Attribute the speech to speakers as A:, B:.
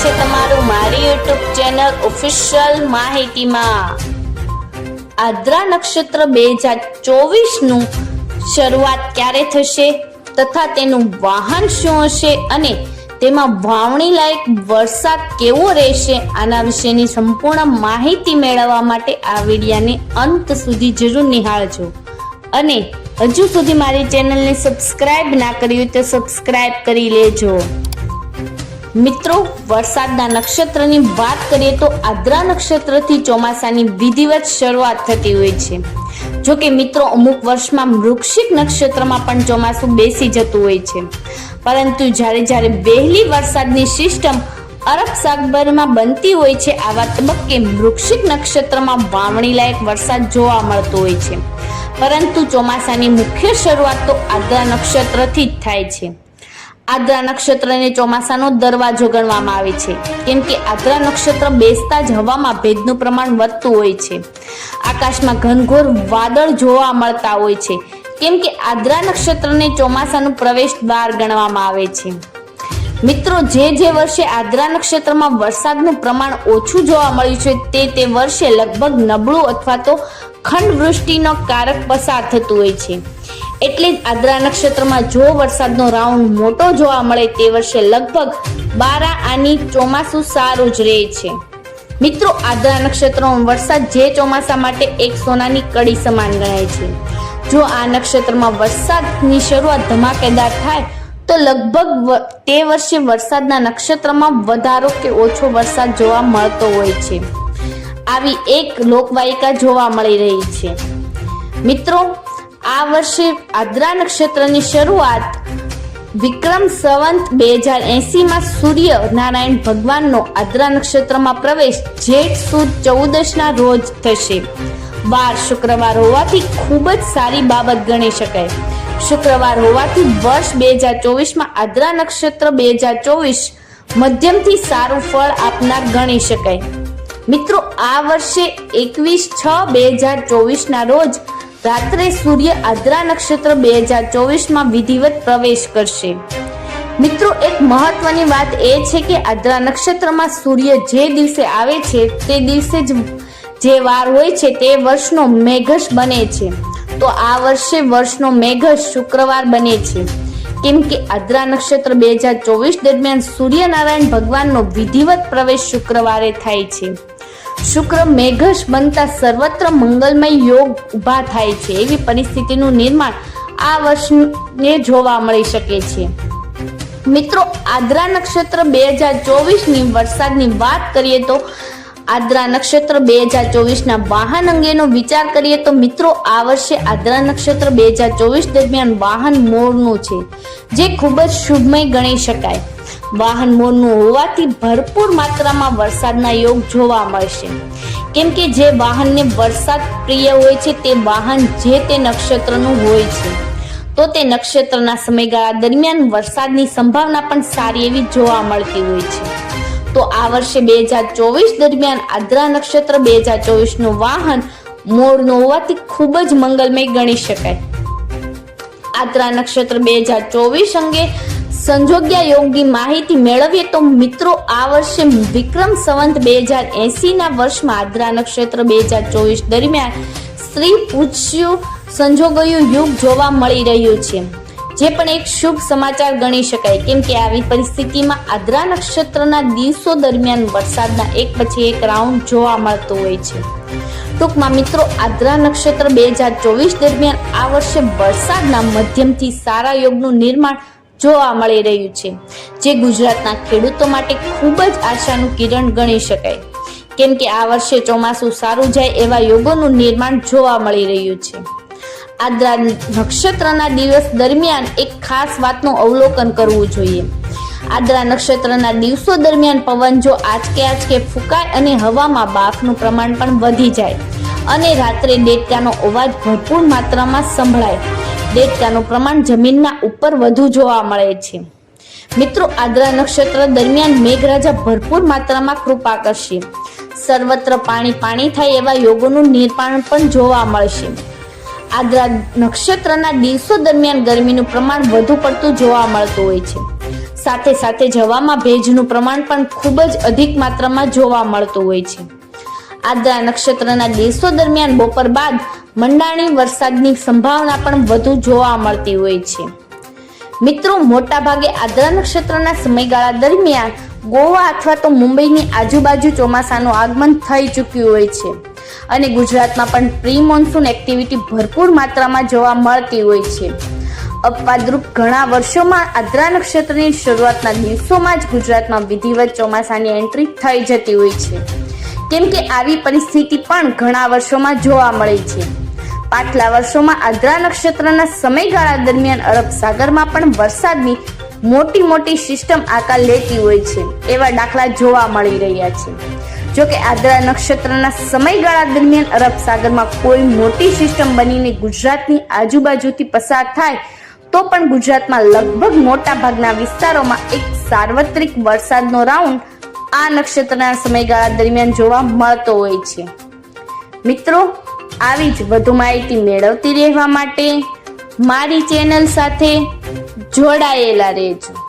A: છે તમારું મારી યુટ્યુબ ચેનલ ઓફિશિયલ માહિતીમાં. આદ્રા નક્ષત્ર બે હજાર ચોવીસનું શરૂઆત ક્યારે થશે તથા તેનું વાહન શું હશે અને તેમાં વાવણી લાયક વરસાદ કેવો રહેશે આના વિશેની સંપૂર્ણ માહિતી મેળવવા માટે આ વિડીયાને અંત સુધી જરૂર નિહાળજો. અને હજુ સુધી મારી ચેનલને સબસ્ક્રાઇબ ના કરી હોય તો સબસ્ક્રાઇબ કરી લેજો. મિત્રો, વરસાદના નક્ષત્રની વાત કરીએ તો આદ્રા નક્ષત્રથી ચોમાસાની વિધિવત શરૂઆત થતી હોય છે. જો કે મિત્રો, અમુક વર્ષમાં વૃક્ષિક નક્ષત્રમાં પણ ચોમાસું બેસી જતું હોય છે. પરંતુ જ્યારે જ્યારે વહેલી વરસાદની સિસ્ટમ અરબ સાગરમાં બનતી હોય છે, આવા તબક્કે વૃક્ષિક નક્ષત્રમાં વાવણી લાયક વરસાદ જોવા મળતો હોય છે. પરંતુ ચોમાસાની મુખ્ય શરૂઆત તો આદ્રા નક્ષત્રથી જ થાય છે. આદ્રા નક્ષત્રને ચોમાસાનો દરવાજો ગણવામાં આવે છે. કેમ કે આદ્રા નક્ષત્ર બેસતા જ હવામાં ભેજનું પ્રમાણ વધતું હોય છે. આકાશમાં ઘનઘોર વાદળ જોવા મળતા હોય છે. કેમ કે આદ્રા નક્ષત્રને ચોમાસાનું પ્રવેશ દ્વાર ગણવામાં આવે છે. મિત્રો, જે જે વર્ષે આદ્રા નક્ષત્રમાં વરસાદનું પ્રમાણ ઓછું જોવા મળ્યું છે, તે તે વર્ષે લગભગ નબળું અથવા તો ખંડ વૃષ્ટિનો કારક પસાર થતું હોય છે. એટલે જ આદ્રા નક્ષત્રમાં જો વરસાદનો રાઉન્ડ મોટો જોવા મળે તે વર્ષે લગભગ બારા આની ચોમાસું સારું જ રહે છે. મિત્રો, આદ્રા નક્ષત્રમાં વરસાદ જે ચોમાસા માટે એક સોનાની કડી સમાન ગણાય છે. જો આ નક્ષત્રમાં વરસાદની શરૂઆત ધમાકેદાર થાય, તો લગભગ તે વર્ષે વરસાદના નક્ષત્રમાં વધારો કે ઓછો વરસાદ જોવા મળતો હોય છે. આવી એક લોકવાયિકા જોવા મળી રહી છે. મિત્રો આ વર્ષે આદ્રા નક્ષત્રની શરૂઆત વિક્રમ સંવંત બે હજાર એંસીમાં સૂર્ય નારાયણ ભગવાનનો આદ્રા નક્ષત્રમાં પ્રવેશ જેઠ સુદ ચૌદશના રોજ થશે. વાર શુક્રવાર હોવાથી ખૂબ જ સારી બાબત ગણી શકાય. શુક્રવાર હોવાથી વર્ષ બે હજાર ચોવીસમાં આદ્રા નક્ષત્ર બે હજાર ચોવીસ મધ્યમથી સારું ફળ આપનાર ગણી શકાય. મિત્રો, આ વર્ષે એકવીસ છ બે હજાર ચોવીસના રોજ રાત્રે સૂર્ય આદ્રા નક્ષત્ર બે હજાર ચોવીસમાં વિધિવત પ્રવેશ કરશે. મિત્રો, એક મહત્વની વાત એ છે કે આદ્રા નક્ષત્રમાં સૂર્ય જે દિવસે આવે છે, તે દિવસે જ જે વાર હોય છે, તે વર્ષનો મેઘસ બને છે. તો આ વર્ષે વર્ષનો મેઘસ શુક્રવાર બને છે. કેમ કે આદ્રા નક્ષત્ર બે હજાર ચોવીસ દરમિયાન સૂર્યનારાયણ ભગવાનનો વિધિવત પ્રવેશ શુક્રવારે થાય છે. શુક્ર મેઘસ બનતા સર્વત્ર મંગલમય યોગ ઊભા થાય છે. એવી પરિસ્થિતિનું નિર્માણ આ વર્ષને જોવા મળી શકે છે. મિત્રો, આદ્રા નક્ષત્ર બે હજાર ચોવીસની વરસાદની વાત કરીએ તો આદ્રા નક્ષત્ર બે હજાર ચોવીસના વાહન અંગેનો વિચાર કરીએ તો મિત્રો, આ વર્ષે આદ્રા નક્ષત્ર બે હજાર ચોવીસ દરમિયાન વાહન મોરનું છે, જે ખૂબ જ શુભમય ગણી શકાય. વાહન મોરનું હોવાથી ભરપૂર માત્રામાં વરસાદના યોગ જોવા મળશે. કેમ કે જે વાહનને વરસાદ પ્રિય હોય છે, તે વાહન જે તે નક્ષત્રનું હોય છે. તો તે નક્ષત્રના સમયગાળા દરમિયાન વરસાદની સંભાવના પણ સારી એવી જોવા મળતી હોય છે. તો આ વર્ષે બે હજાર ચોવીસ દરમિયાન આદ્રા નક્ષત્ર બે હજાર ચોવીસનું વાહન મોરનું હોવાથી ખૂબ જ મંગલમય ગણી શકાય. આદ્રા નક્ષત્ર બે હજાર ચોવીસ અંગે સંજોગ્યા યોગની માહિતી મેળવીએ તો મિત્રો આ વર્ષે વિક્રમ સંવંત બે હજાર એંસીના વર્ષમાં આદ્રા નક્ષત્ર બે હજાર ચોવીસ દરમિયાન સ્ત્રી પૂછ્યું, સંજોગોયું યુગ જોવા મળી રહ્યું છે. જે પણ એક શુભ સમાચાર ગણી શકાય. કેમ કે આવી પરિસ્થિતિમાં આદ્રા નક્ષત્રના દિવસો દરમિયાન વરસાદના એક પછી એક રાઉન્ડ જોવા મળતો હોય છે. ટૂંકમાં મિત્રો આદ્રા નક્ષત્ર બે હજાર ચોવીસ દરમિયાન આ વર્ષે વરસાદના મધ્યમથી સારા યોગનું નિર્માણ જોવા મળી રહ્યું છે. જે ગુજરાતના ખેડૂતો માટે ખૂબ જ આશાનું કિરણ ગણી શકાય. કેમ કે આ વર્ષે ચોમાસું સારું જાય એવા યોગોનું નિર્માણ જોવા મળી રહ્યું છે. આદ્રા નક્ષત્રના દિવસ દરમિયાન એક ખાસ વાતનું અવલોકન કરવું જોઈએ. આદ્રા નક્ષત્રના દિવસો દરમિયાન પવન જો આંચકે આંચકે ફૂંકાય અને હવામાં બાફનું પ્રમાણ પણ વધી જાય. અને રાત્રે દેડકાનો અવાજ ભરપૂર માત્રામાં સંભળાય. દેડકાનું પ્રમાણ જમીનના ઉપર વધુ જોવા મળે છે. મિત્રો, આદ્રા નક્ષત્ર દરમિયાન મેઘરાજા ભરપૂર માત્રામાં કૃપા કરશે. સર્વત્ર પાણી પાણી થાય એવા યોગોનું નિર્માણ પણ જોવા મળશે. આદ્રા નક્ષત્રના દિવસો દરમિયાન ગરમીનું પ્રમાણ વધુ પડતું જોવા મળતું હોય છે. સાથે સાથે જવામાં ભેજનું પ્રમાણ પણ ખૂબ જ અધિક માત્રામાં જોવા મળતું હોય છે. આદ્રા નક્ષત્રના દિવસો દરમિયાન બપોર બાદ મંડાણી વરસાદની સંભાવના પણ વધુ જોવા મળતી હોય છે. મિત્રો, મોટાભાગે આદ્રા નક્ષત્રના સમયગાળા દરમિયાન ગોવા અથવા તો મુંબઈની આજુબાજુ ચોમાસાનું આગમન થઈ ચૂક્યું હોય છે અને ગુજરાતમાં પણ પ્રી મોન્સૂન એક્ટિવિટી ભરપૂર માત્રામાં જોવા મળતી હોય છે. અપવાદરૂપ ઘણા વર્ષોમાં આદ્રા નક્ષત્રની શરૂઆતના દિવસોમાં જ ગુજરાતમાં વિધિવત ચોમાસાની એન્ટ્રી થઈ જતી હોય છે. કેમ કે આવી પરિસ્થિતિ પણ ઘણા વર્ષોમાં જોવા મળે છે. પાછલા વર્ષોમાં આદ્રા નક્ષત્રના સમયગાળા દરમિયાન અરબ સાગરમાં પણ વરસાદની મોટી મોટી સિસ્ટમ આકાર લેતી હોય છે, એવા દાખલા જોવા મળી રહ્યા છે. જો કે આદ્રા નક્ષત્રના સમયગાળા દરમિયાન અરબ સાગરમાં કોઈ મોટી સિસ્ટમ બનીને ગુજરાતની આજુબાજુથી પસાર થાય, તો પણ ગુજરાતમાં લગભગ મોટા ભાગના વિસ્તારોમાં એક સાર્વત્રિક વરસાદનો રાઉન્ડ આ નક્ષત્રના સમયગાળા દરમિયાન જોવા મળતો હોય છે. મિત્રો, આવી જ વધુ માહિતી મેળવતી રહેવા માટે મારી ચેનલ સાથે જોડાયેલા રહેજો.